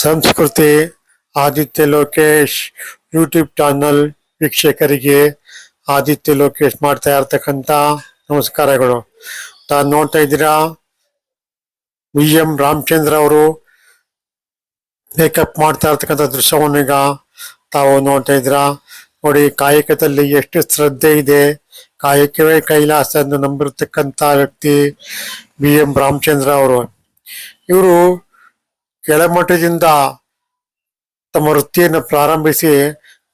ಸಂಸ್ಕೃತಿ, Aditya Lokesh, YouTube channel ವೀಕ್ಷಕರಿಗೆ ಆದಿತ್ಯ ಲೋಕೇಶ್ ಮಾಡ್ತಾ ಇರ್ತಕ್ಕಂಥ ನಮಸ್ಕಾರಗಳು. ತಾನು ನೋಡ್ತಾ ಇದ್ದೀರಾ? ವಿ ಎಂ ರಾಮಚಂದ್ರ ಅವರು ಮೇಕಪ್ ಮಾಡ್ತಾ ಇರ್ತಕ್ಕಂಥ ದೃಶ್ಯವನ್ನು ಈಗ ತಾವು ನೋಡ್ತಾ ಇದ್ದೀರಾ? ನೋಡಿ, ಕಾಯಕದಲ್ಲಿ ಎಷ್ಟು ಶ್ರದ್ಧೆ ಇದೆ. ಕಾಯಕವೇ ಕೈಲಾಸ ಎಂದು ನಂಬಿರ್ತಕ್ಕಂಥ ವ್ಯಕ್ತಿ ವಿ ಎಂ ರಾಮಚಂದ್ರ ಅವರು. ಇವರು ಕೆಳಮಟ್ಟದಿಂದ ತಮ್ಮ ವೃತ್ತಿಯನ್ನು ಪ್ರಾರಂಭಿಸಿ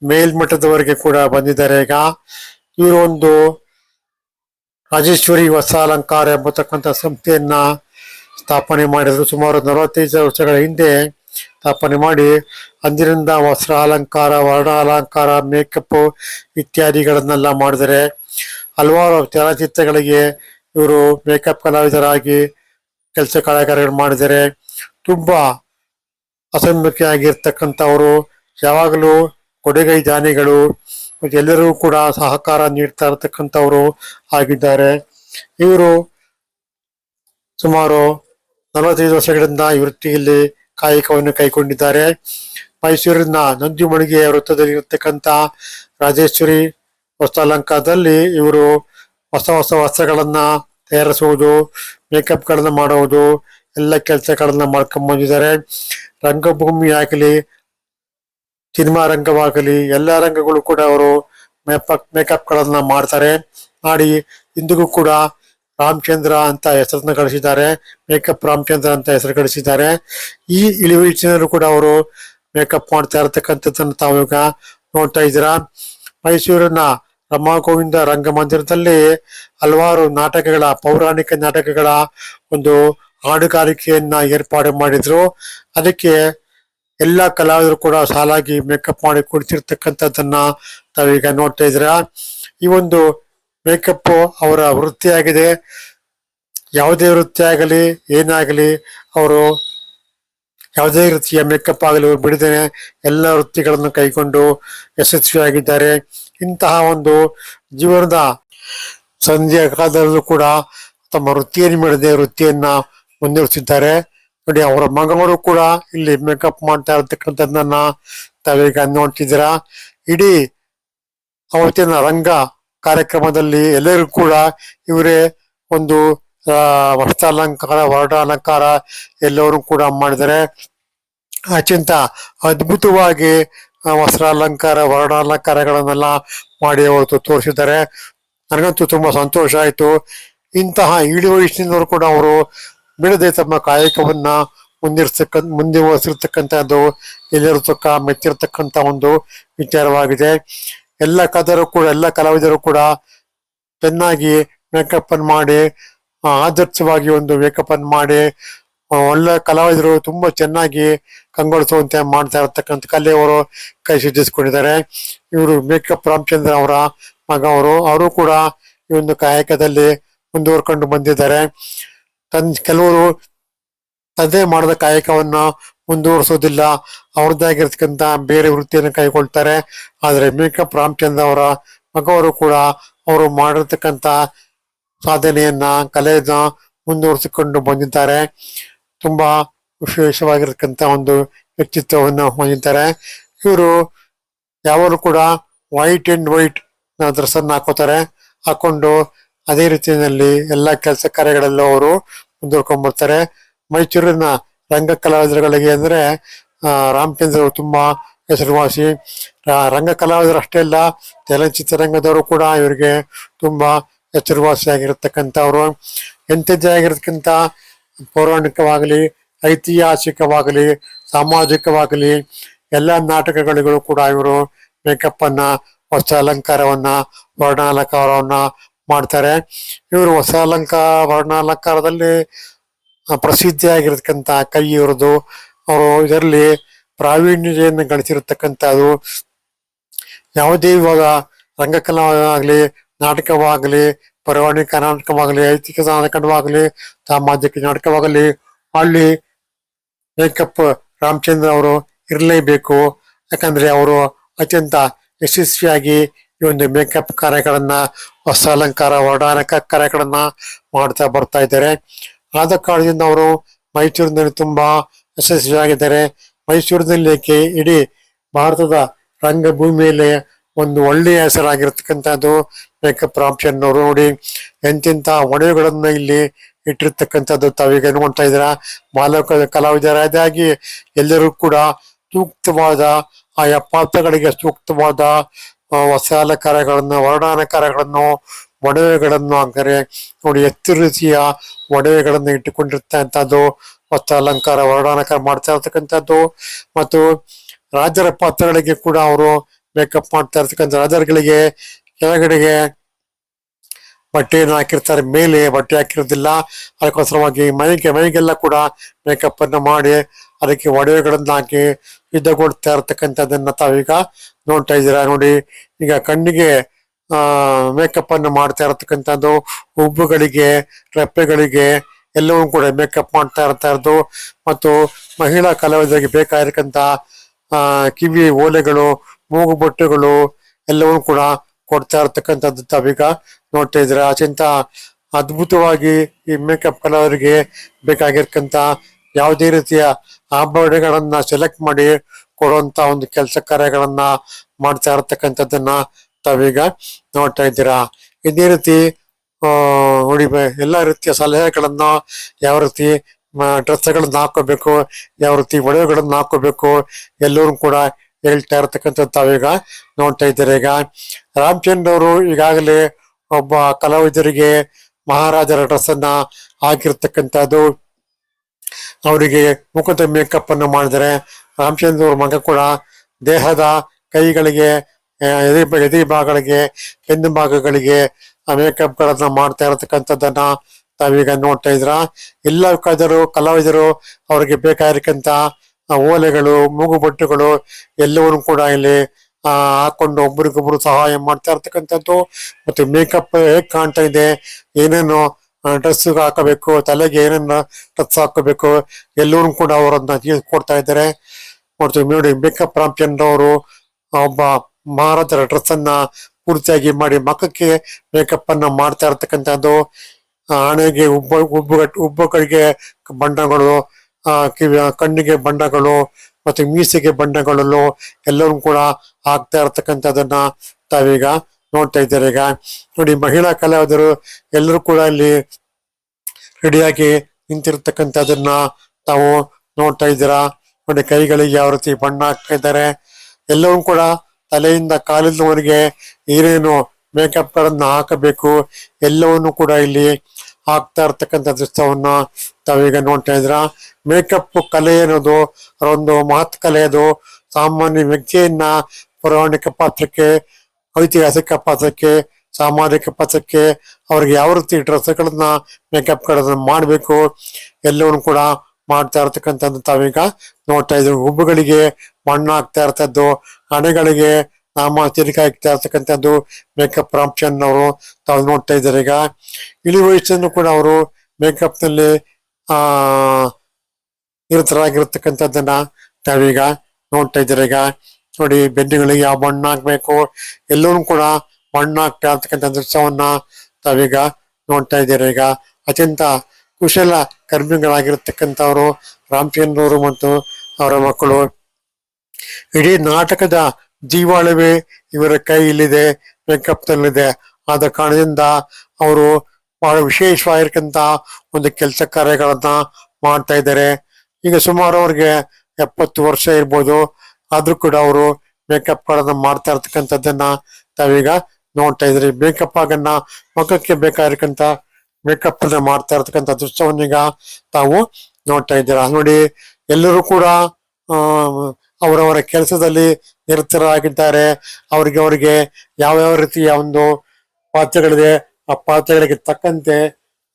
ಮೇಲ್ಮಟ್ಟದವರೆಗೆ ಕೂಡ ಬಂದಿದ್ದಾರೆ. ಈಗ ಇವರು ಒಂದು ರಾಜೇಶ್ವರಿ ಹೊಸ ಅಲಂಕಾರ ಎಂಬತಕ್ಕಂಥ ಸಂಸ್ಥೆಯನ್ನ ಸ್ಥಾಪನೆ ಮಾಡಿದ್ರು. ಸುಮಾರು ನಲವತ್ತೈದು ವರ್ಷಗಳ ಹಿಂದೆ ಸ್ಥಾಪನೆ ಮಾಡಿ ಅಂದಿನಿಂದ ವಸ್ತ್ರ ಅಲಂಕಾರ, ವರ್ಣ ಅಲಂಕಾರ ಮೇಕಪ್ ಇತ್ಯಾದಿಗಳನ್ನೆಲ್ಲ ಮಾಡಿದರೆ ಹಲವಾರು ಚಲನಚಿತ್ರಗಳಿಗೆ ಇವರು ಮೇಕಪ್ ಕಲಾವಿದರಾಗಿ, ಕೆಲಸ ಕಲಾಕಾರಗಳು ಮಾಡಿದರೆ ತುಂಬಾ ಅಸಂಖ್ಯಾಗಿರ್ತಕ್ಕಂಥವರು ಯಾವಾಗಲೂ ಕೊಡುಗೈ ದಾನಿಗಳು ಎಲ್ಲರೂ ಕೂಡ ಸಹಕಾರ ನೀಡ್ತಾ ಇರತಕ್ಕಂಥವರು ಆಗಿದ್ದಾರೆ. ಇವರು ಸುಮಾರು ನಲವತ್ತೈದು ವರ್ಷಗಳಿಂದ ಈ ವೃತ್ತಿಯಲ್ಲಿ ಕಾಯಕವನ್ನು ಕೈಗೊಂಡಿದ್ದಾರೆ. ಮೈಸೂರಿನ ನಂಜುಮಳಿಗೆ ವೃತ್ತದಲ್ಲಿ ಇರತಕ್ಕಂಥ ರಾಜೇಶ್ವರಿ ವಸ್ತ್ರಾಲಂಕಾರದಲ್ಲಿ ಇವರು ಹೊಸ ಹೊಸ ವಸ್ತ್ರಗಳನ್ನ ತಯಾರಿಸುವುದು ಮೇಕಪ್ಗಳನ್ನು ಮಾಡುವುದು ಎಲ್ಲ ಕೆಲಸಗಳನ್ನ ಮಾಡ್ಕೊಂಡ್ ಬಂದಿದ್ದಾರೆ. ರಂಗಭೂಮಿ ಆಗಲಿ, ಸಿನಿಮಾ ರಂಗವಾಗಲಿ, ಎಲ್ಲ ರಂಗಗಳು ಕೂಡ ಅವರು ಮೇಕಪ್ ಗಳನ್ನ ಮಾಡ್ತಾರೆ. ಮಾಡಿ ಇಂದಿಗೂ ಕೂಡ ರಾಮಚಂದ್ರ ಅಂತ ಹೆಸರನ್ನ ಗಳಿಸಿದ್ದಾರೆ. ಮೇಕಪ್ ರಾಮಚಂದ್ರ ಅಂತ ಹೆಸರು ಗಳಿಸಿದ್ದಾರೆ. ಈ ಇಳಿವಯಸ್ಸಿನಲ್ಲೂ ಕೂಡ ಅವರು ಮೇಕಪ್ ಮಾಡ್ತಾ ಇರತಕ್ಕಂಥದ್ದನ್ನು ತಾವೀಗ ನೋಡ್ತಾ ಇದ್ದೀರಾ. ಮೈಸೂರಿನ ರಮಾ ಗೋವಿಂದ ರಂಗಮಂದಿರದಲ್ಲಿ ಹಲವಾರು ನಾಟಕಗಳ, ಪೌರಾಣಿಕ ನಾಟಕಗಳ ಒಂದು ಹಾಡುಗಾರಿಕೆಯನ್ನ ಏರ್ಪಾಡು ಮಾಡಿದ್ರು. ಅದಕ್ಕೆ ಎಲ್ಲ ಕಲಾವಿದರು ಕೂಡ ಸಾಲಾಗಿ ಮೇಕಪ್ ಮಾಡಿ ಕೊಡ್ತಿರ್ತಕ್ಕಂಥದ್ದನ್ನ ತಾವೀಗ ನೋಡ್ತಾ ಇದ್ದೀರಾ. ಈ ಒಂದು ಮೇಕಪ್ ಅವರ ವೃತ್ತಿಯಾಗಿದೆ. ಯಾವುದೇ ವೃತ್ತಿ ಆಗಲಿ, ಏನಾಗಲಿ, ಅವರು ಯಾವುದೇ ರೀತಿಯ ಮೇಕಪ್ ಆಗಲಿ ಅವರು ಬಿಡದೇನೆ ಎಲ್ಲ ವೃತ್ತಿಗಳನ್ನು ಕೈಗೊಂಡು ಯಶಸ್ವಿಯಾಗಿದ್ದಾರೆ. ಇಂತಹ ಒಂದು ಜೀವನದ ಸಂಧ್ಯಾ ಕಾಲದಲ್ಲೂ ಕೂಡ ತಮ್ಮ ವೃತ್ತಿಯನ್ನು ಬಿಡದೆ ವೃತ್ತಿಯನ್ನ ಮುಂದುವರಿಸಿದ್ದಾರೆ ನೋಡಿ, ಅವರ ಮಗನವರು ಕೂಡ ಇಲ್ಲಿ ಮೇಕಪ್ ಮಾಡ್ತಾ ಇರತಕ್ಕಂಥದ್ದನ್ನ ತಾವೀಗ ನೋಡ್ತಿದ್ದೀರಾ. ಇಡೀ ಅವತ್ತಿನ ರಂಗ ಕಾರ್ಯಕ್ರಮದಲ್ಲಿ ಎಲ್ಲರೂ ಕೂಡ ಇವರೇ ಒಂದು ವಸ್ತ್ರಾಲಂಕಾರ ವರ್ಣಾಲಂಕಾರ ಎಲ್ಲರೂ ಕೂಡ ಮಾಡಿದರೆ ಅತ್ಯಂತ ಅದ್ಭುತವಾಗಿ ವಸ್ತ್ರಾಲಂಕಾರ ವರ್ಣಾಲಂಕಾರಗಳನ್ನೆಲ್ಲ ಮಾಡಿ ಅವರು ತೋರಿಸಿದ್ದಾರೆ. ನನಗಂತೂ ತುಂಬಾ ಸಂತೋಷ ಆಯಿತು. ಇಂತಹ ಇಳಿ ವಯಸ್ಸಿನವರು ಕೂಡ ಅವರು ಬಿಡದೆ ತಮ್ಮ ಕಾಯಕವನ್ನ ಮುಂದಿರ್ತಕ್ಕ ಮುಂದುವರಿಸಿರ್ತಕ್ಕಂಥದ್ದು ಎಲ್ಲರೂ ತಕ್ಕ ಮೆಚ್ಚಿರ್ತಕ್ಕಂಥ ಒಂದು ವಿಚಾರವಾಗಿದೆ. ಎಲ್ಲ ಕದರು ಕೂಡ, ಎಲ್ಲ ಕಲಾವಿದರು ಕೂಡ ಚೆನ್ನಾಗಿ ಮೇಕಪ್ ಅನ್ನು ಮಾಡಿ ಆದರ್ಶವಾಗಿ ಒಂದು ಮೇಕಪ್ ಅನ್ನು ಮಾಡಿ ಒಳ್ಳೆ ಕಲಾವಿದರು ತುಂಬಾ ಚೆನ್ನಾಗಿ ಕಂಗೊಳಿಸುವಂತೆ ಮಾಡ್ತಾ ಇರತಕ್ಕಂಥ ಕಲೆಯವರು ಕೈ ಸಿದ್ಧಿಸಿಕೊಂಡಿದ್ದಾರೆ ಇವರು ಮೇಕಪ್ ರಾಮಚಂದ್ರ ಅವರ ಮಗ ಅವರು. ಅವರು ಕೂಡ ಈ ಒಂದು ಕಾಯಕದಲ್ಲಿ ಮುಂದುವರ್ಕೊಂಡು ಬಂದಿದ್ದಾರೆ. ತನ್ ಕೆಲವರು ತಂದೆ ಮಾಡಿದ ಕಾಯಕವನ್ನ ಮುಂದುವರಿಸೋದಿಲ್ಲ. ಅವ್ರದ್ದಾಗಿರ್ತಕ್ಕಂಥ ಬೇರೆ ವೃತ್ತಿಯನ್ನು ಕೈಗೊಳ್ತಾರೆ. ಆದರೆ ಮೇಕಪ್ ರಾಮಚಂದ್ರ ಅವರ ಮಗವರು ಕೂಡ ಅವರು ಮಾಡಿರ್ತಕ್ಕಂಥ ಸಾಧನೆಯನ್ನ, ಕಲೆಯನ್ನ ಮುಂದುವರಿಸಿಕೊಂಡು ಬಂದಿದ್ದಾರೆ. ತುಂಬಾ ವಿಶೇಷವಾಗಿರ್ತಕ್ಕಂಥ ಒಂದು ವ್ಯಕ್ತಿತ್ವವನ್ನು ಹೊಂದಿದ್ದಾರೆ. ಇವರು ಯಾವಾಗಲೂ ಕೂಡ ವೈಟ್ ಅಂಡ್ ವೈಟ್ ಡ್ರೆಸ್ ಅನ್ನ ಹಾಕೋತಾರೆ. ಹಾಕೊಂಡು ಅದೇ ರೀತಿಯಲ್ಲಿ ಎಲ್ಲ ಕೆಲಸ ಕಾರ್ಯಗಳಲ್ಲೂ ಅವರು ಮುಂದುವರ್ಕೊಂಡ್ ಬರ್ತಾರೆ ಮೈಸೂರಿನ ರಂಗ ಕಲಾವಿದರುಗಳಿಗೆ ಅಂದ್ರೆ ರಾಮಚಂದ್ರ ತುಂಬಾ ಹೆಸರುವಾಸಿ. ರಂಗ ಕಲಾವಿದರು ಅಷ್ಟೇ ಅಲ್ಲ, ಚಲನಚಿತ್ರರಂಗದವರು ಕೂಡ ಇವರಿಗೆ ತುಂಬಾ ಹೆಸರುವಾಸಿಯಾಗಿರ್ತಕ್ಕಂಥವ್ರು. ಎಂಥದ್ದೇ ಆಗಿರತಕ್ಕಂಥ ಪೌರಾಣಿಕವಾಗಲಿ, ಐತಿಹಾಸಿಕವಾಗಲಿ, ಸಾಮಾಜಿಕವಾಗಲಿ ಎಲ್ಲ ನಾಟಕಗಳಿಗೂ ಕೂಡ ಇವರು ಮೇಕಪ್ಪನ್ನು, ಹೊಸ ಅಲಂಕಾರವನ್ನ, ವರ್ಣಾಲಂಕಾರವನ್ನ ಮಾಡ್ತಾರೆ. ಇವರು ಹೊಸ ಅಲಂಕಾರ ವರ್ಣಾಲಂಕಾರದಲ್ಲಿ ಪ್ರಸಿದ್ಧಿಯಾಗಿರ್ತಕ್ಕಂಥ ಕೈ ಅವರು ಇದರಲ್ಲಿ ಪ್ರಾವೀಣ್ಯತೆಯನ್ನು ಗಳಿಸಿರ್ತಕ್ಕಂಥದ್ದು ಯಾವುದೇ ಇವಾಗ ರಂಗಕಲಾ ಆಗಲಿ ನಾಟಕವಾಗಲಿ ಪೌರಾಣಿಕ ನಾಟಕವಾಗಲಿ ಐತಿಹಾಸಿಕ ನಾಟಕವಾಗಲಿ, ಸಾಮಾಜಿಕ ನಾಟಕವಾಗಲಿ, ಅಲ್ಲಿ ಮೇಕಪ್ ರಾಮಚಂದ್ರ ಅವರು ಇರಲೇಬೇಕು. ಯಾಕಂದ್ರೆ ಅವರು ಅತ್ಯಂತ ಯಶಸ್ವಿಯಾಗಿ ಈ ಒಂದು ಮೇಕಪ್ ಕಾರ್ಯಗಳನ್ನ, ಹೊಸ ಅಲಂಕಾರ ವರ್ಣನಕ ಕಾರ್ಯಗಳನ್ನ ಮಾಡ್ತಾ ಬರ್ತಾ ಇದ್ದಾರೆ. ಆದ ಕಾರಣದಿಂದ ಅವರು ಮೈಸೂರಿನಲ್ಲಿ ತುಂಬಾ ಯಶಸ್ವಿಯಾಗಿದ್ದಾರೆ. ಮೈಸೂರಿನಲ್ಲಿ ಇಡೀ ಭಾರತದ ರಂಗಭೂಮಿಯಲ್ಲಿ ಒಂದು ಒಳ್ಳೆಯ ಹೆಸರಾಗಿರ್ತಕ್ಕಂಥದ್ದು ಮೇಕಪ್ ಅವರು. ನೋಡಿ, ಎಂತೆಂಥ ಒಡವೆಗಳನ್ನ ಇಲ್ಲಿ ಇಟ್ಟಿರ್ತಕ್ಕಂಥದ್ದು ತಾವೀಗ ನೋಡ್ತಾ ಇದ್ದೀರಾ? ಬಾಲಕ ಕಲಾವಿದರಾದಾಗಿ ಎಲ್ಲರೂ ಕೂಡ ಸೂಕ್ತವಾದ ಆಯಾ ಪಾತ್ರಗಳಿಗೆ ಸೂಕ್ತವಾದ ಅಲಂಕಾರಗಳನ್ನು, ವರ್ಣಾಲಂಕಾರಗಳನ್ನು, ಒಡವೆಗಳನ್ನು ಅಂದರೆ ನೋಡಿ ಎಷ್ಟು ರೀತಿಯ ಒಡವೆಗಳನ್ನು ಇಟ್ಟುಕೊಂಡಿರ್ತಕ್ಕಂಥದ್ದು ಹೊಸ ಅಲಂಕಾರ, ವರ್ಣಾಲಂಕಾರ ಮಾಡ್ತಾ ಇರ್ತಕ್ಕಂಥದ್ದು. ಮತ್ತು ರಾಜರ ಪಾತ್ರಗಳಿಗೆ ಕೂಡ ಅವರು ಮೇಕಪ್ ಮಾಡ್ತಾ ಇರ್ತಕ್ಕಂಥ ರಾಜರುಗಳಿಗೆ ಕೆಳಗಡೆಗೆ ಬಟ್ಟೆಯನ್ನು ಹಾಕಿರ್ತಾರೆ. ಮೇಲೆ ಬಟ್ಟೆ ಹಾಕಿರೋದಿಲ್ಲ. ಅದಕ್ಕೋಸ್ಕರವಾಗಿ ಮನೆಗೆ, ಮನೆಗೆಲ್ಲ ಕೂಡ ಮೇಕಪ್ ಅನ್ನು ಮಾಡಿ ಅದಕ್ಕೆ ಒಡವೆಗಳನ್ನು ಹಾಕಿ ಯುದ್ಧಗೊಳ್ತಾ ಇರತಕ್ಕಂಥದ್ದನ್ನು ತಾವೀಗ ನೋಡ್ತಾ ಇದ್ದೀರಾ? ನೋಡಿ, ಈಗ ಕಣ್ಣಿಗೆ ಮೇಕಪ್ ಅನ್ನು ಮಾಡ್ತಾ ಇರತಕ್ಕಂಥದ್ದು, ಉಬ್ಬುಗಳಿಗೆ, ರೆಪ್ಪೆಗಳಿಗೆ ಎಲ್ಲವೂ ಕೂಡ ಮೇಕಪ್ ಮಾಡ್ತಾ ಇರ್ತಾ ಇರೋದು ಮತ್ತು ಮಹಿಳಾ ಕಲಾವಿದರಿಗೆ ಬೇಕಾಗಿರ್ತಕ್ಕಂಥ ಕಿವಿ, ಓಲೆಗಳು, ಮೂಗು ಬೊಟ್ಟೆಗಳು ಎಲ್ಲವೂ ಕೂಡ ಕೊಡ್ತಾ ಇರ್ತಕ್ಕಂಥದ್ದು ತಾವೀಗ ನೋಡ್ತಾ ಇದ್ರೆ ಅತ್ಯಂತ ಅದ್ಭುತವಾಗಿ ಈ ಮೇಕಪ್ ಕಲಾವರಿಗೆ ಬೇಕಾಗಿರ್ತಕ್ಕಂಥ ಯಾವುದೇ ರೀತಿಯ ಆಭರಣಗಳನ್ನ ಸೆಲೆಕ್ಟ್ ಮಾಡಿ ಕೊಡುವಂತ ಒಂದು ಕೆಲಸ ಕಾರ್ಯಗಳನ್ನ ಮಾಡ್ತಾ ಇರತಕ್ಕಂಥದ್ದನ್ನ ತಾವೀಗ ನೋಡ್ತಾ ಇದ್ದೀರಾ. ಇದೇ ರೀತಿ ನೋಡಿ ಎಲ್ಲಾ ರೀತಿಯ ಸಲಹೆಗಳನ್ನ ಯಾವ ರೀತಿ ಡ್ರೆಸ್ಗಳನ್ನ ಹಾಕೋಬೇಕು, ಯಾವ ರೀತಿ ಒಡವೆಗಳನ್ನ ಹಾಕೋಬೇಕು, ಎಲ್ಲರೂ ಕೂಡ ಹೇಳ್ತಾ ಇರತಕ್ಕಂಥದ್ದು ತಾವೀಗ ನೋಡ್ತಾ ಇದ್ದಾರೆ ಈಗ. ರಾಮಚಂದ್ರ ಅವರು ಈಗಾಗಲೇ ಒಬ್ಬ ಕಲಾವಿದರಿಗೆ ಮಹಾರಾಜರ ಡ್ರೆಸ್ ಅನ್ನ ಹಾಕಿರ್ತಕ್ಕಂಥದ್ದು. ಅವರಿಗೆ ಮುಖದ ಮೇಕಪ್ ಅನ್ನು ಮಾಡಿದರೆ ರಾಮಚಂದ್ರ ಅವ್ರ ಮಗ ಕೂಡ ದೇಹದ ಕೈಗಳಿಗೆ ಎದೆ ಎದೆ ಭಾಗಗಳಿಗೆ ಬೆನ್ನು ಭಾಗಗಳಿಗೆ ಮೇಕಪ್ ಗಳನ್ನ ಮಾಡ್ತಾ ಇರತಕ್ಕಂಥದ್ದನ್ನ ತಾವೀಗ ನೋಡ್ತಾ ಇದ್ರ ಎಲ್ಲ ಕಲಾವಿದರು ಕಲಾವಿದರು ಅವರಿಗೆ ಬೇಕಾಗಿರ್ತಕ್ಕಂಥ ಆ, ಓಲೆಗಳು ಮೂಗುಬೊಟ್ಟುಗಳು ಎಲ್ಲವನ್ನು ಕೂಡ ಇಲ್ಲಿ ಆ ಹಾಕೊಂಡು ಒಬ್ರಿಗೊಬ್ರು ಸಹಾಯ ಮಾಡ್ತಾ ಇರ್ತಕ್ಕಂಥದ್ದು. ಮತ್ತೆ ಮೇಕಪ್ ಹೇಗ್ ಕಾಣ್ತಾ ಇದೆ ಏನೇನು ಡ್ರೆಸ್ ಹಾಕಬೇಕು ತಲೆಗೆ ಏನೇನು ಡ್ರೆಸ್ ಹಾಕೋಬೇಕು ಎಲ್ಲರೂ ಕೂಡ ಅವರನ್ನ ಕೊಡ್ತಾ ಇದ್ದಾರೆ. ಮತ್ತು ನೋಡಿ ಮೇಕಪ್ ಪ್ರಾಂಪ್ಯನ್ ಅವರು ಒಬ್ಬ ಮಹಾರಾಜರ ಡ್ರೆಸ್ ಅನ್ನ ಪೂರ್ತಿಯಾಗಿ ಮಾಡಿ ಮಖಕ್ಕೆ ಮೇಕಪ್ ಅನ್ನ ಮಾಡ್ತಾ ಇರ್ತಕ್ಕಂಥದ್ದು. ಆ, ಹಣೆಗೆ ಉಬ್ಬ ಉಬ್ಬುಗಟ್ಟು ಉಬ್ಬಗಳಿಗೆ ಬಣ್ಣಗಳು ಆ ಕಿವಿ ಕಣ್ಣಿಗೆ ಬಣ್ಣಗಳು ಮತ್ತೆ ಮೀಸೆಗೆ ಬಣ್ಣಗಳಲ್ಲು ಎಲ್ಲರೂ ಕೂಡ ಆಗ್ತಾ ಇರತಕ್ಕಂಥದ್ದನ್ನ ತಾವೀಗ ನೋಡ್ತಾ ಇದ್ದಾರೆ ಈಗ. ನೋಡಿ, ಮಹಿಳಾ ಕಲಾವಿದರು ಎಲ್ಲರೂ ಕೂಡ ಇಲ್ಲಿ ರೆಡಿಯಾಗಿ ನಿಂತಿರ್ತಕ್ಕಂಥದ್ದನ್ನ ತಾವು ನೋಡ್ತಾ ಇದ್ದೀರಾ. ನೋಡಿ, ಕೈಗಳಿಗೆ ಯಾವ ರೀತಿ ಬಣ್ಣ ಹಾಕ್ತಾ ಇದ್ದಾರೆ. ಎಲ್ಲವೂ ಕೂಡ ತಲೆಯಿಂದ ಕಾಲಿನವರೆಗೆ ಏನೇನು ಮೇಕಪ್ ಗಳನ್ನ ಹಾಕಬೇಕು. ಎಲ್ಲವನ್ನು ಕೂಡ ಇಲ್ಲಿ ಹಾಕ್ತಾ ಇರ್ತಕ್ಕಂಥ ದೃಶ್ಯವನ್ನ ತಾವೀಗ ನೋಡ್ತಾ ಇದ್ರ ಮೇಕಪ್ ಕಲೆ ಅನ್ನೋದು ಒಂದು ಮಹತ್ ಕಲೆ ಅದು. ಸಾಮಾನ್ಯ ವ್ಯಕ್ತಿಯನ್ನ ಪೌರಾಣಿಕ ಪಾತ್ರಕ್ಕೆ, ಐತಿಹಾಸಿಕ ಪಾತ್ರಕ್ಕೆ, ಸಾಮಾಜಿಕ ಪಾತ್ರಕ್ಕೆ ಅವ್ರಿಗೆ ಯಾವ ರೀತಿ ಡ್ರೆಸ್ಗಳನ್ನ ಮೇಕಪ್ ಗಳನ್ನ ಮಾಡಬೇಕು ಎಲ್ಲವನ್ನು ಕೂಡ ಮಾಡ್ತಾ ಇರ್ತಕ್ಕಂಥದ್ದು ತಾವೀಗ ನೋಡ್ತಾ ಇದ್ದೀವಿ ಹುಬ್ಬುಗಳಿಗೆ ಮಣ್ಣು ಹಾಕ್ತಾ ಇರ್ತದ್ದು, ಹಣೆಗಳಿಗೆ ನಾಮ ತಿರುಗಿ ಹಾಕ್ತಾ ಇರ್ತಕ್ಕಂಥದ್ದು ಮೇಕಪ್ ರಾಮ್ಚಂದ್ ಅವರು ತಾವು ನೋಡ್ತಾ ಇದ್ದಾರೆ ಈಗ. ಇಳಿ ವಯಸ್ಸನ್ನು ಕೂಡ ಅವರು ಮೇಕಪ್ನಲ್ಲಿ ಆ, ನಿರತರಾಗಿರ್ತಕ್ಕಂಥದ್ದನ್ನ ತಾವೀಗ ನೋಡ್ತಾ ಇದ್ದಾರೆ ಈಗ. ನೋಡಿ, ಬೆನ್ನುಗಳಿಗೆ ಯಾವ ಬಣ್ಣ ಹಾಕ್ಬೇಕು ಎಲ್ಲರೂ ಕೂಡ ಬಣ್ಣ ಹಾಕ್ತಾ ಇರ್ತಕ್ಕಂಥ ದೃಶ್ಯವನ್ನ ತಾವೀಗ ನೋಡ್ತಾ ಇದ್ದಾರೆ ಈಗ. ಅತ್ಯಂತ ಕುಶಲ ಕರ್ಮಿಗಳಾಗಿರ್ತಕ್ಕಂಥವರು ರಾಮಚಂದ್ರವರು ಮತ್ತು ಅವರ ಮಕ್ಕಳು. ಇಡೀ ನಾಟಕದ ಜೀವಾಳವೇ ಇವರ ಕೈಯಲ್ಲಿದೆ ವೆಂಕಪ್ಪನಲ್ಲಿದೆ ನಲ್ಲಿದೆ ಆದ ಕಾರಣದಿಂದ ಅವರು ಬಹಳ ವಿಶೇಷವಾಗಿರ್ತಕ್ಕಂಥ ಒಂದು ಕೆಲಸ ಕಾರ್ಯಗಳನ್ನ ಮಾಡ್ತಾ ಇದ್ದಾರೆ. ಈಗ ಸುಮಾರು ಅವ್ರಿಗೆ ಎಪ್ಪತ್ತು ವರ್ಷ ಇರ್ಬೋದು. ಆದ್ರೂ ಕೂಡ ಅವರು ಮೇಕಪ್ ಗಳನ್ನ ಮಾಡ್ತಾ ಇರ್ತಕ್ಕಂಥದ್ದನ್ನ ತಾವೀಗ ನೋಡ್ತಾ ಇದ್ರಿ ಮೇಕಪ್ ಆಗನ್ನ ಮುಖಕ್ಕೆ ಬೇಕಾಗಿರ್ತಕ್ಕಂಥ ಮೇಕಪ್ ಅನ್ನ ಮಾಡ್ತಾ ಇರ್ತಕ್ಕಂಥ ದೃಶ್ಯವನ್ನೀಗ ತಾವು ನೋಡ್ತಾ ಇದ್ದೀರಾ? ನೋಡಿ, ಎಲ್ಲರೂ ಕೂಡ ಅವರವರ ಕೆಲಸದಲ್ಲಿ ನಿರತರಾಗಿದ್ದಾರೆ. ಅವ್ರಿಗೆ ಅವರಿಗೆ ಯಾವ್ಯಾವ ರೀತಿಯ ಒಂದು ಪಾತ್ರಗಳಿದೆ, ಆ ಪಾತ್ರಗಳಿಗೆ ತಕ್ಕಂತೆ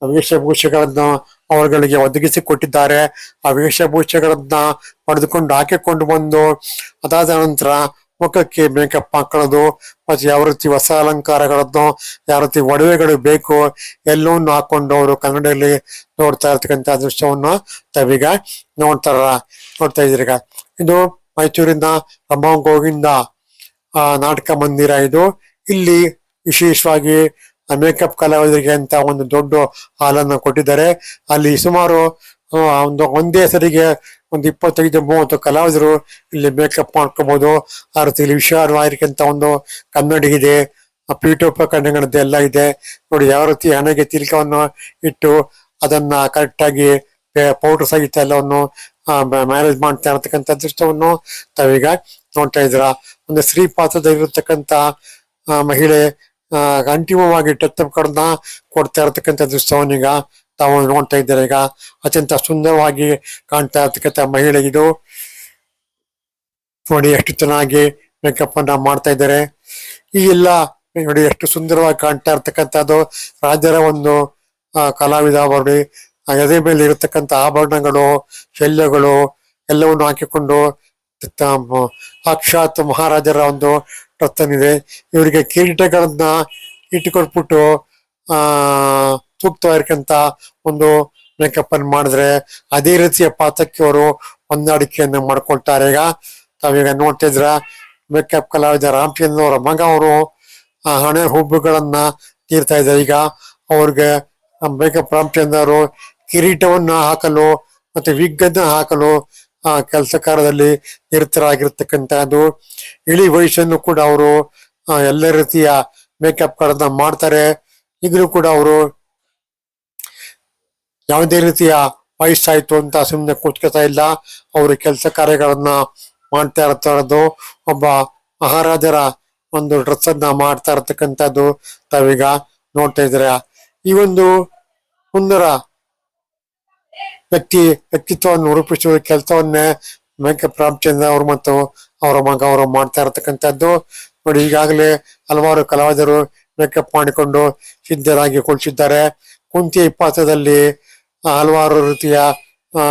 ವೇಷಭೂಷೆಗಳನ್ನು ಅವರುಗಳಿಗೆ ಒದಗಿಸಿ ಕೊಟ್ಟಿದ್ದಾರೆ ಆ ವೇಷಭೂಷೆಗಳನ್ನ ಪಡೆದುಕೊಂಡು ಹಾಕಿಕೊಂಡು ಬಂದು ಅದಾದ ನಂತರ ಮುಖಕ್ಕೆ ಮೇಕಪ್ ಹಾಕೊಳ್ಳೋದು, ಮತ್ತು ಯಾವ ರೀತಿ ಹೊಸ ಅಲಂಕಾರಗಳನ್ನು, ಯಾವ ರೀತಿ ಒಡವೆಗಳು ಬೇಕು ಎಲ್ಲವನ್ನು ಹಾಕೊಂಡು ಅವರು ಕನ್ನಡದಲ್ಲಿ ನೋಡ್ತಾ ಇರ್ತಕ್ಕಂಥ ದೃಶ್ಯವನ್ನು ತವೀಗ ನೋಡ್ತಾರ ನೋಡ್ತಾ ಇದ್ದೀರಿ? ಇದು ಮೈಸೂರಿನ ರಮಾ ಗೋವಿಂದ ನಾಟಕ ಮಂದಿರ ಇದು. ಇಲ್ಲಿ ವಿಶೇಷವಾಗಿ ಮೇಕಪ್ ಕಲಾವಿದರಿಗೆ ಅಂತ ಒಂದು ದೊಡ್ಡ ಹಾಲನ್ನು ಕೊಟ್ಟಿದ್ದಾರೆ. ಅಲ್ಲಿ ಸುಮಾರು ಒಂದು, ಒಂದೇ ಸರಿಗೆ ಒಂದು ಇಪ್ಪತ್ತೈದು, ಮೂವತ್ತು ಕಲಾವಿದರು ಇಲ್ಲಿ ಮೇಕಪ್ ಮಾಡ್ಕೋಬಹುದು ಆ ರೀತಿ ಇಲ್ಲಿ ವಿಶಾಲವಾಗಿರ್ತಕ್ಕಂಥ ಒಂದು ಕನ್ನಡಿ ಇದೆ ಪೀಠೋಪಕರಣಗಳದ್ದು ಎಲ್ಲ ಇದೆ. ನೋಡಿ, ಯಾವ ರೀತಿ ಹಣೆಗೆ ತಿಲಕವನ್ನು ಇಟ್ಟು ಅದನ್ನ ಕರೆಕ್ಟಾಗಿ ಪೌಡರ್ ಸಹಿತ ಎಲ್ಲವನ್ನು ಮ್ಯಾನೇಜ್ ಮಾಡ್ತಾ ಇರತಕ್ಕಂಥ ದೃಶ್ಯವನ್ನು ತಾವೀಗ ನೋಡ್ತಾ ಇದ್ದೀರಾ. ಒಂದು ಸ್ತ್ರೀ ಪಾತ್ರದಲ್ಲಿರತಕ್ಕಂಥ ಮಹಿಳೆ ಅಂತಿಮವಾಗಿ ಟೆತ್ತಪ್ ಕಡ್ನ ಕೊಡ್ತಾ ಇರತಕ್ಕಂಥ ಈಗ ತಾವು ನೋಡ್ತಾ ಇದ್ದಾರೆ. ಈಗ ಅತ್ಯಂತ ಸುಂದರವಾಗಿ ಕಾಣ್ತಾ ಇರ್ತಕ್ಕಂಥ ಮಹಿಳೆ ಇದು. ನೋಡಿ ಎಷ್ಟು ಚೆನ್ನಾಗಿ ಮೇಕಪ್ ಅನ್ನ ಮಾಡ್ತಾ ಇದ್ದಾರೆ. ಈ ಎಲ್ಲ ನೋಡಿ ಎಷ್ಟು ಸುಂದರವಾಗಿ ಕಾಣ್ತಾ ಇರ್ತಕ್ಕಂಥದ್ದು ರಾಜರ ಒಂದು ಕಲಾವಿದ ನೋಡಿ ಆ ಎದೆ ಮೇಲೆ ಇರತಕ್ಕಂಥ ಆಭರಣಗಳು, ಶಲ್ಯಗಳು ಎಲ್ಲವನ್ನು ಹಾಕಿಕೊಂಡು ತ- ಮ- ಸಾಕ್ಷಾತ್ ಮಹಾರಾಜರ ಒಂದು ರಥನಿದೆ. ಇವರಿಗೆ ಕಿರೀಟಗಳನ್ನ ಇಟ್ಟುಕೊಟ್ಬಿಟ್ಟು, ಆ ಒಂದು ಮೇಕಪ್ ಅನ್ನು ಮಾಡಿದ್ರೆ ಅದೇ ರೀತಿಯ ಪಾತ್ರಕ್ಕೆ ಅವರು ಹೊಂದಾಣಿಕೆಯನ್ನು ಮಾಡ್ಕೊಳ್ತಾರೆ. ಈಗ ತಾವೀಗ ನೋಡ್ತಿದ್ರ ಮೇಕಪ್ ಕಲಾವಿದ ರಾಮಚಂದ್ರ ಅವರ ಮಗ ಅವರು, ಆ, ಹಣೆ ಹುಬ್ಬುಗಳನ್ನ ತೀರ್ತಾ ಇದ್ದಾರೆ. ಈಗ ಅವ್ರಿಗೆ ಮೇಕಪ್ ರಾಮಚಂದ್ರ ಅವರು ಕಿರೀಟವನ್ನ ಹಾಕಲು ಮತ್ತೆ ವಿಗ್ ಹಾಕಲು ಆ ಕೆಲಸ ಕಾರ್ಯದಲ್ಲಿ ನಿರತರಾಗಿರ್ತಕ್ಕಂಥದ್ದು ಇಳಿ ವಯಸ್ಸನ್ನು ಕೂಡ ಅವರು ಎಲ್ಲ ರೀತಿಯ ಮೇಕಪ್ ಗಳನ್ನ ಮಾಡ್ತಾರೆ. ಈಗಲೂ ಕೂಡ ಅವರು ಯಾವುದೇ ರೀತಿಯ ವಯಸ್ಸಾಯ್ತು ಅಂತ ಸುಮ್ಮನೆ ಕೂತ್ಕೋತಾ ಇಲ್ಲ. ಅವರು ಕೆಲಸ ಕಾರ್ಯಗಳನ್ನ ಮಾಡ್ತಾ ಇರ್ತಾರದು ಒಬ್ಬ ಮಹಾರಾಜರ ಒಂದು ಡ್ರೆಸ್ ಅನ್ನ ಮಾಡ್ತಾ ಇರ್ತಕ್ಕಂಥದ್ದು ತಾವೀಗ ನೋಡ್ತಾ ಇದ್ದೀರಾ. ಈ ಒಂದು ಸುಂದರ ವ್ಯಕ್ತಿ, ವ್ಯಕ್ತಿತ್ವವನ್ನು ರೂಪಿಸುವ ಕೆಲಸವನ್ನ ಮೇಕಪ್ ರಾಮಚಂದ್ರ ಅವರು ಮತ್ತು ಅವರ ಮಗ ಅವರು ಮಾಡ್ತಾ ಇರತಕ್ಕಂಥದ್ದು. ನೋಡಿ, ಈಗಾಗಲೇ ಹಲವಾರು ಕಲಾವಿದರು ಮೇಕಪ್ ಮಾಡಿಕೊಂಡು ಸಿದ್ಧರಾಗಿ ಕುಳಿಸಿದ್ದಾರೆ ಕುಂತಿ ಪಾತ್ರದಲ್ಲಿ ಹಲವಾರು ರೀತಿಯ, ಆ,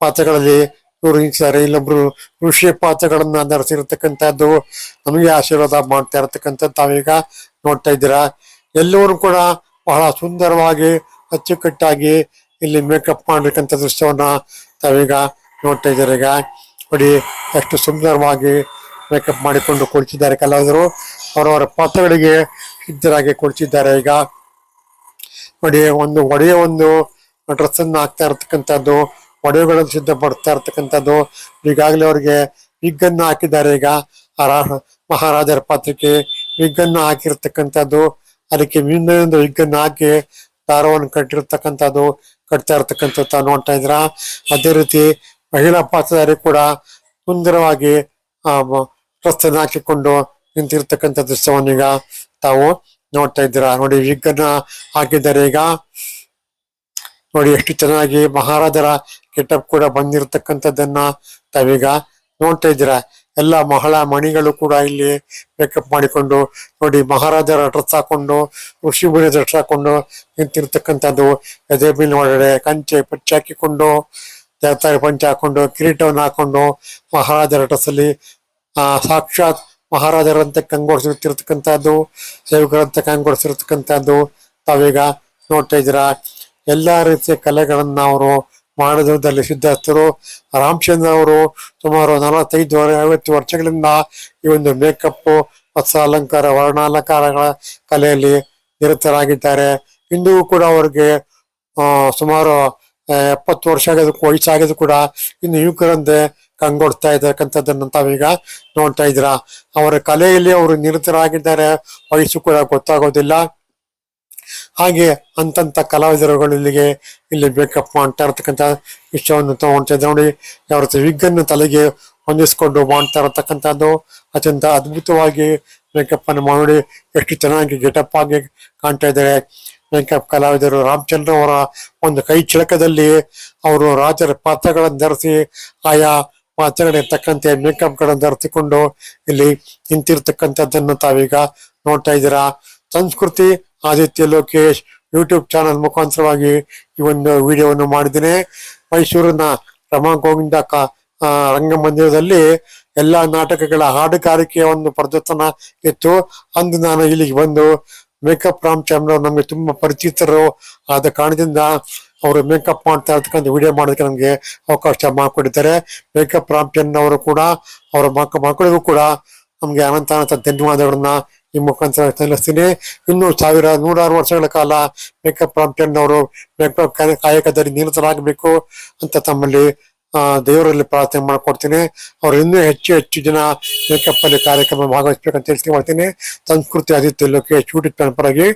ಪಾತ್ರಗಳಲ್ಲಿ ಇವರು ನಿಂತಿದ್ದಾರೆ ಇಲ್ಲೊಬ್ರು ಋಷಿ ಪಾತ್ರಗಳನ್ನ ಧರಿಸಿರ್ತಕ್ಕಂಥದ್ದು ನಮಗೆ ಆಶೀರ್ವಾದ ಮಾಡ್ತಾ ಇರತಕ್ಕಂಥದ್ದು ತಾವೀಗ ನೋಡ್ತಾ ಇದ್ದೀರಾ. ಎಲ್ಲರೂ ಕೂಡ ಬಹಳ ಸುಂದರವಾಗಿ ಅಚ್ಚುಕಟ್ಟಾಗಿ ಇಲ್ಲಿ ಮೇಕಪ್ ಮಾಡಿರ್ತಕ್ಕಂಥ ದೃಶ್ಯವನ್ನ ತಾವೀಗ ನೋಡ್ತಾ ಇದ್ದಾರೆ. ಈಗ ನೋಡಿ, ಎಷ್ಟು ಸುಂದರವಾಗಿ ಮೇಕಪ್ ಮಾಡಿಕೊಂಡು ಕುಳಿತಿದ್ದಾರೆ ಕಲಾವಿದರು. ಅವರವರ ಪಾತ್ರಗಳಿಗೆ ಸಿದ್ಧರಾಗಿ ಕುಳಿತಿದ್ದಾರೆ. ಈಗ ನೋಡಿ, ಒಂದು ಒಡೆಯ ಒಂದು ಡ್ರೆಸ್ ಅನ್ನ ಹಾಕ್ತಾ ಇರತಕ್ಕಂಥದ್ದು ಒಡೆಯುಗಳನ್ನು ಸಿದ್ಧಪಡ್ತಾ ಇರತಕ್ಕಂಥದ್ದು, ಈಗಾಗಲೇ ಅವರಿಗೆ ವಿಗ್ ಅನ್ನ ಹಾಕಿದ್ದಾರೆ. ಈಗ ಮಹಾರಾಜರ ಪಾತ್ರಕ್ಕೆ ವಿಗ್ ಅನ್ನ ಹಾಕಿರ್ತಕ್ಕಂಥದ್ದು, ಅದಕ್ಕೆ ಇನ್ನೊಂದು ವಿಗ್ ಅನ್ನ ಹಾಕಿ ದಾರವನ್ನು ಕಟ್ಟಿರ್ತಕ್ಕಂಥದ್ದು, ಕಟ್ತಾ ಇರ್ತಕ್ಕಂಥದ್ದು ನೋಡ್ತಾ ಇದ್ರ. ಅದೇ ರೀತಿ ಮಹಿಳಾ ಪಾತ್ರಧಾರಿ ಕೂಡ ಸುಂದರವಾಗಿ, ಆ ಹಾಕಿಕೊಂಡು ನಿಂತಿರ್ತಕ್ಕಂಥ ದೃಶ್ಯವನ್ನೀಗ ತಾವು ನೋಡ್ತಾ ಇದ್ದೀರಾ. ನೋಡಿ ವಿಗ್ ಅನ್ನ ಹಾಕಿದ್ದಾರೆ ಈಗ ನೋಡಿ, ಎಷ್ಟು ಚೆನ್ನಾಗಿ ಮಹಾರಾಜರ ಕೆಟಪ್ ಕೂಡ ಬಂದಿರತಕ್ಕಂಥದ್ದನ್ನ ತಾವೀಗ ನೋಡ್ತಾ ಇದ್ದೀರಾ. ಎಲ್ಲ ಮಹಳ ಮಣಿಗಳು ಕೂಡ ಇಲ್ಲಿ ಮೇಕಪ್ ಮಾಡಿಕೊಂಡು, ನೋಡಿ ಮಹಾರಾಜರ ಡ್ರೆಸ್ ಹಾಕೊಂಡು ಋಷಿಮುನಿ ಡ್ರೆಸ್ ಹಾಕೊಂಡು ನಿಂತಿರ್ತಕ್ಕಂಥದ್ದು. ಎದೆ ಮೇಲೆ ಒಳಗಡೆ ಕಂಚೆ ಪಚ್ಚೆ ಹಾಕಿಕೊಂಡು ದೇವತಾರಿ ಪಂಚೆ ಹಾಕೊಂಡು, ಕಿರೀಟವನ್ನು ಹಾಕೊಂಡು ಮಹಾರಾಜರ ಡ್ರೆಸ್ ಆ, ಸಾಕ್ಷಾತ್ ಮಹಾರಾಜರಂತೆ ಕಂಗೊಳಿಸಿರ್ತಿರ್ತಕ್ಕಂಥದ್ದು ಸೇವಕರಂತ ಕಂಗೊಡಿಸಿರ್ತಕ್ಕಂಥದ್ದು ತಾವೀಗ ನೋಡ್ತಾ ಇದ್ದೀರಾ? ಎಲ್ಲಾ ರೀತಿಯ ಕಲೆಗಳನ್ನ ಅವರು ಮಾಡೋದ್ರಲ್ಲಿ ಸಿದ್ಧಸ್ಥರು ರಾಮಚಂದ್ರ ಅವರು ಸುಮಾರು ನಲವತ್ತೈದು ಐವತ್ತು ವರ್ಷಗಳಿಂದ ಈ ಒಂದು ಮೇಕಪ್ ವಸ್ತ್ರ ಅಲಂಕಾರ, ವರ್ಣಾಲಂಕಾರಗಳ ಕಲೆಯಲ್ಲಿ ನಿರತರಾಗಿದ್ದಾರೆ. ಇಂದು ಕೂಡ ಅವರಿಗೆ ಸುಮಾರು ಎಪ್ಪತ್ತು ವರ್ಷ ಆಗೋದಕ್ಕೂ ವಯಸ್ಸಾಗಿದ್ರು ಕೂಡ ಇನ್ನು ಯುವಕರಂತೆ ಕಂಗೊಡ್ತಾ ಇದ್ದಕ್ಕಂಥದ್ದನ್ನು ತಾವೀಗ ನೋಡ್ತಾ ಇದ್ದೀರಾ. ಅವರ ಕಲೆಯಲ್ಲಿ ಅವರು ನಿರತರಾಗಿದ್ದಾರೆ. ವಯಸ್ಸು ಕೂಡ ಗೊತ್ತಾಗೋದಿಲ್ಲ. ಹಾಗೆ ಅಂತಂತ ಕಲಾವಿದರುಗಳು ಇಲ್ಲಿಗೆ ಇಲ್ಲಿ ಬೇಕಪ್ ಮಾಡ್ತಾ ಇರತಕ್ಕಂಥ ವಿಷಯವನ್ನು ತಗೊಂಡ್ತಾ ಇದ್ದಾರೆ ನೋಡಿ ಯಾವ ರೀತಿ ವಿಗ್ಗನ್ನು ತಲೆಗೆ ಹೊಂದಿಸ್ಕೊಂಡು ಮಾಡ್ತಾ ಇರತಕ್ಕಂಥದ್ದು ಅತ್ಯಂತ ಅದ್ಭುತವಾಗಿ ಮೇಕಪ್ ಅನ್ನು ಮಾಡಿ ಎಷ್ಟು ಚೆನ್ನಾಗಿ ಗೆಟಪ್ ಆಗಿ ಕಾಣ್ತಾ ಇದ್ದಾರೆ. ಮೇಕಪ್ ಕಲಾವಿದರು ರಾಮಚಂದ್ರ ಅವರ ಒಂದು ಕೈ ಚಿಳಕದಲ್ಲಿ ಅವರು ರಾಜರ ಪಾತ್ರಗಳನ್ನು ಧರಿಸಿ, ಆಯಾ ಪಾತ್ರಗಳಿಗೆ ತಕ್ಕಂತೆ ಮೇಕಪ್ಗಳನ್ನು ಧರಿಸಿಕೊಂಡು ಇಲ್ಲಿ ನಿಂತಿರ್ತಕ್ಕಂಥದ್ದನ್ನು ತಾವೀಗ ನೋಡ್ತಾ ಇದ್ದೀರಾ. ಸಂಸ್ಕೃತಿ, ಆದಿತ್ಯ ಲೋಕೇಶ್ ಯೂಟ್ಯೂಬ್ ಚಾನಲ್ ಮುಖಾಂತರವಾಗಿ ಈ ಒಂದು ವಿಡಿಯೋವನ್ನು ಮಾಡಿದ್ದೇನೆ. ಮೈಸೂರಿನ ರಮಾ ಗೋವಿಂದ ರಂಗಮಂದಿರದಲ್ಲಿ ಎಲ್ಲಾ ನಾಟಕಗಳ ಹಾಡುಗಾರಿಕೆಯ ಒಂದು ಪ್ರದರ್ಶನ ಇತ್ತು ಅಂದು ನಾನು ಇಲ್ಲಿಗೆ ಬಂದು ಮೇಕಪ್ ರಾಮಚಂದ್ರ ನಮಗೆ ತುಂಬಾ ಪರಿಚಿತರು ಆದ ಕಾರಣದಿಂದ ಅವರು ಮೇಕಪ್ ಮಾಡ್ತಾ ಇರ್ತಕ್ಕಂಥ ವಿಡಿಯೋ ಮಾಡೋದಕ್ಕೆ ನಮಗೆ ಅವಕಾಶ ಮಾಡಿಕೊಟ್ಟಿದ್ದಾರೆ. ಮೇಕಪ್ ರಾಮಚಂದ್ರ ಅವರು ಕೂಡ, ಅವರ ಮಕ್ಕ ಮಕ್ಕಳಿಗೂ ಕೂಡ ನಮಗೆ ಅನಂತ ಅನಂತ ಧನ್ಯವಾದಗಳನ್ನ ಈ ಮುಖಾಂತರ ತಿಳಿಸ್ತೀನಿ ಇನ್ನು ಸಾವಿರ ನೂರಾರು ವರ್ಷಗಳ ಕಾಲ ಮೇಕಪ್ ಅವರು ಮೇಕಪ್ ಕಾಯಕದಲ್ಲಿ ನಿರತರಾಗಬೇಕು ಅಂತ ತಮ್ಮಲ್ಲಿ ದೇವರಲ್ಲಿ ಪ್ರಾರ್ಥನೆ ಮಾಡ್ಕೊಡ್ತೀನಿ. ಅವ್ರು ಇನ್ನೂ ಹೆಚ್ಚು ಹೆಚ್ಚು ಜನ ಮೇಕಪ್ ಅಲ್ಲಿ ಕಾರ್ಯಕ್ರಮ ಭಾಗವಹಿಸ್ಬೇಕಂತ ತಿಳಿಸಿ ಮಾಡ್ತೀನಿ. ಸಂಸ್ಕೃತಿ, ಆದಿತ್ಯ, ಲೋಕೇಶ್, ಯೂಟ್ಯೂಬ್ ಚಾನಲ್ ಪರವಾಗಿ.